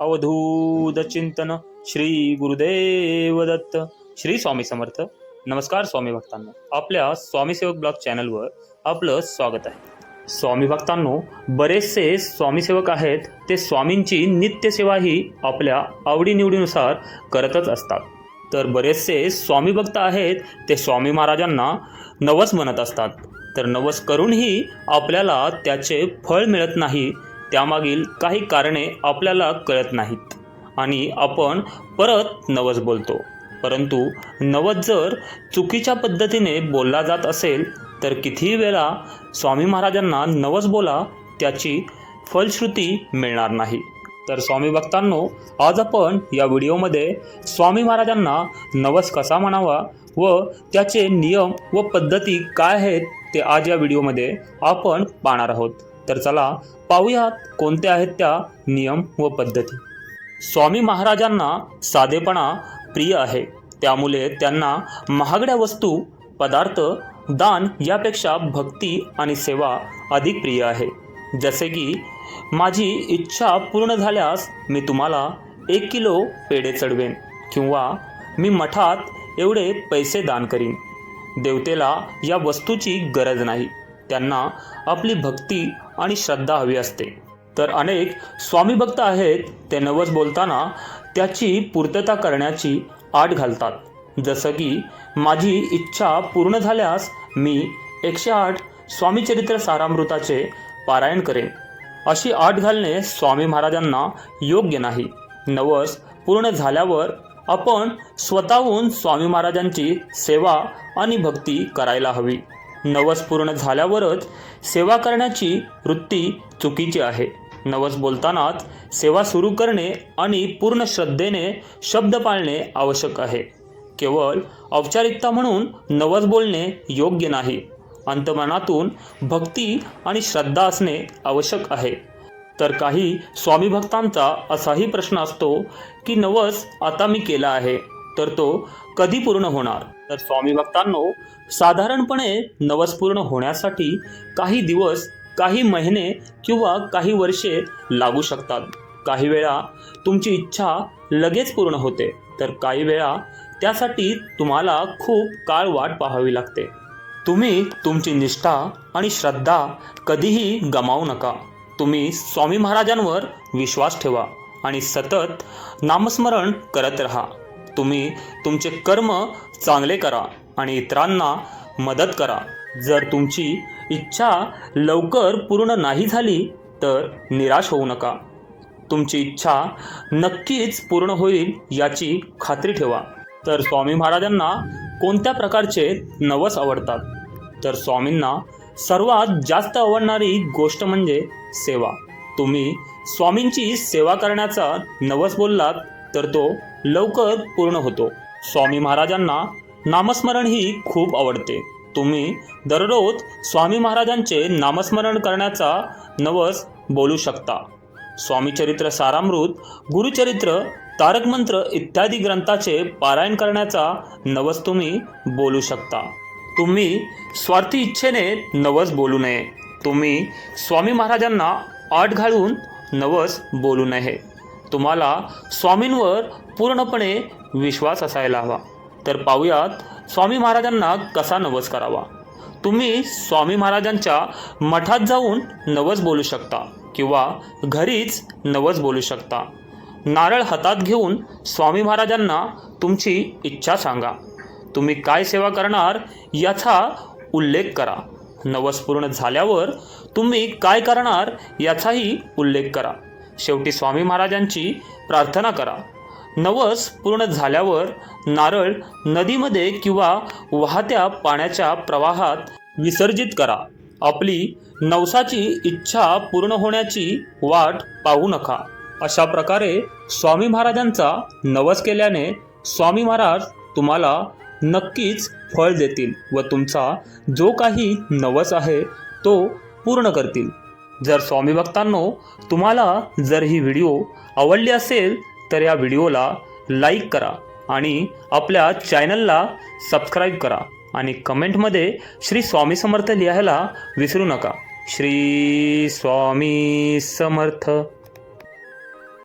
अवधूत चिंतन श्री गुरुदेव दत्त श्री स्वामी समर्थ. नमस्कार स्वामी भक्तांनो. आपल्या स्वामी सेवक ब्लॉग चॅनलवर आपलं स्वागत आहे. स्वामी भक्तांनो बरेचसे स्वामीसेवक आहेत ते स्वामींची नित्यसेवा ही आपल्या आवडीनिवडीनुसार करतच असतात. तर बरेचसे स्वामी भक्त आहेत ते स्वामी महाराजांना नवस म्हणत असतात. तर नवस करूनही आपल्याला त्याचे फळ मिळत नाही त्यामागील काही कारणे आपल्याला कळत नाहीत. आणि आपण परत नवस बोलतो. परंतु नवस जर चुकीच्या पद्धतीने बोलला जात असेल तर कितीही वेळा स्वामी महाराजांना नवस बोला त्याची फलश्रुती मिळणार नाही. तर स्वामी भक्तांनो आज आपण या व्हिडिओमध्ये स्वामी महाराजांना नवस कसा म्हणावा व त्याचे नियम व पद्धती काय आहेत ते आज या व्हिडिओमध्ये आपण पाहणार आहोत. तर चला पाहूयात कोणत्या आहेत त्या नियम व पद्धती. स्वामी महाराजांना साधेपणा प्रिय आहे. त्यामुळे त्यांना महागड्या वस्तू पदार्थ दान यापेक्षा भक्ती आणि सेवा अधिक प्रिय आहे. जसे की माझी इच्छा पूर्ण झाल्यास मी तुम्हाला एक किलो पेढे चढवेन किंवा मी मठात एवढे पैसे दान करीन. देवतेला या वस्तूची गरज नाही. त्यांना आपली भक्ती आणि श्रद्धा हवी असते. तर अनेक स्वामी भक्त आहेत ते नवस बोलताना त्याची पूर्तता करण्याची आट घालतात. जसं की माझी इच्छा पूर्ण झाल्यास मी एकशे आठ स्वामीचरित्र सारामृताचे पारायण करेन. अशी आट घालणे स्वामी महाराजांना योग्य नाही. नवस पूर्ण झाल्यावर आपण स्वतःहून स्वामी महाराजांची सेवा आणि भक्ती करायला हवी. नवस पूर्ण झाल्यावरच सेवा करण्याची वृत्ती चुकीची आहे. नवस बोलतानाच सेवा सुरू करणे आणि पूर्ण श्रद्धेने शब्द पाळणे आवश्यक आहे. केवळ औपचारिकता म्हणून नवस बोलणे योग्य नाही. अंतमनातून भक्ती आणि श्रद्धा असणे आवश्यक आहे. तर काही स्वामी भक्तांचा असाही प्रश्न असतो की नवस आता मी केला आहे. तर तो कधी पूर्ण होणार? तर स्वामी भक्तांनो साधारणपणे नवस पूर्ण होण्यासाठी काही दिवस काही महिने किंवा काही वर्षे लागू शकतात. काही वेळा तुमची इच्छा लगेच पूर्ण होते तर काही वेळा त्यासाठी तुम्हाला खूप काळ वाट पाहावी लागते. तुम्ही तुमची निष्ठा आणि श्रद्धा कधीही गमावू नका. तुम्ही स्वामी महाराजांवर विश्वास ठेवा आणि सतत नामस्मरण करत राहा. तुम्ही तुमचे कर्म चांगले करा आणि इतरांना मदत करा. जर तुमची इच्छा लवकर पूर्ण नाही झाली तर निराश होऊ नका. तुमची इच्छा नक्कीच पूर्ण होईल याची खात्री ठेवा. तर स्वामी महाराजांना कोणत्या प्रकारचे नवस आवडतात? तर स्वामींना सर्वात जास्त आवडणारी गोष्ट म्हणजे सेवा. तुम्ही स्वामींची सेवा करण्याचा नवस बोललात तर तो लवकर पूर्ण होतो. स्वामी महाराजांना नामस्मरण ही खूप आवडते. तुम्ही दररोज स्वामी महाराजांचे नामस्मरण करण्याचा नवस बोलू शकता. स्वामीचरित्र सारामृत गुरुचरित्र तारकमंत्र इत्यादी ग्रंथाचे पारायण करण्याचा नवस तुम्ही बोलू शकता. तुम्ही स्वार्थी इच्छेने नवस बोलू नये. तुम्ही स्वामी महाराजांना आट घालून नवस बोलू नये. तुम्हाला स्वामींवर पूर्णपणे विश्वास असायला हवा. तर पाहूयात स्वामी महाराजांना कसा नवस करावा? तुम्ही स्वामी महाराजांच्या मठात जाऊन नवस बोलू शकता किंवा घरीच नवस बोलू शकता. नारळ हातात घेऊन स्वामी महाराजांना तुमची इच्छा सांगा. तुम्ही काय सेवा करणार याचा उल्लेख करा. नवस पूर्ण झाल्यावर तुम्ही काय करणार याचाही उल्लेख करा. शेवटी स्वामी महाराजांची प्रार्थना करा. नवस पूर्ण झाल्यावर नारळ नदीमध्ये किंवा वाहत्या पाण्याच्या प्रवाहात विसर्जित करा. आपली नवसाची इच्छा पूर्ण होण्याची वाट पाहू नका. अशा प्रकारे स्वामी महाराजांचा नवस केल्याने स्वामी महाराज तुम्हाला नक्कीच फळ देतील व तुमचा जो काही नवस आहे तो पूर्ण करतील. जर स्वामी भक्तांनो तुम्हाला जर ही व्हिडिओ आवडली असेल तर या व्हिडिओला लाईक करा आणि आपल्या चॅनलला सबस्क्राईब करा आणि कमेंटमध्ये श्री स्वामी समर्थ लिहायला विसरू नका. श्री स्वामी समर्थ.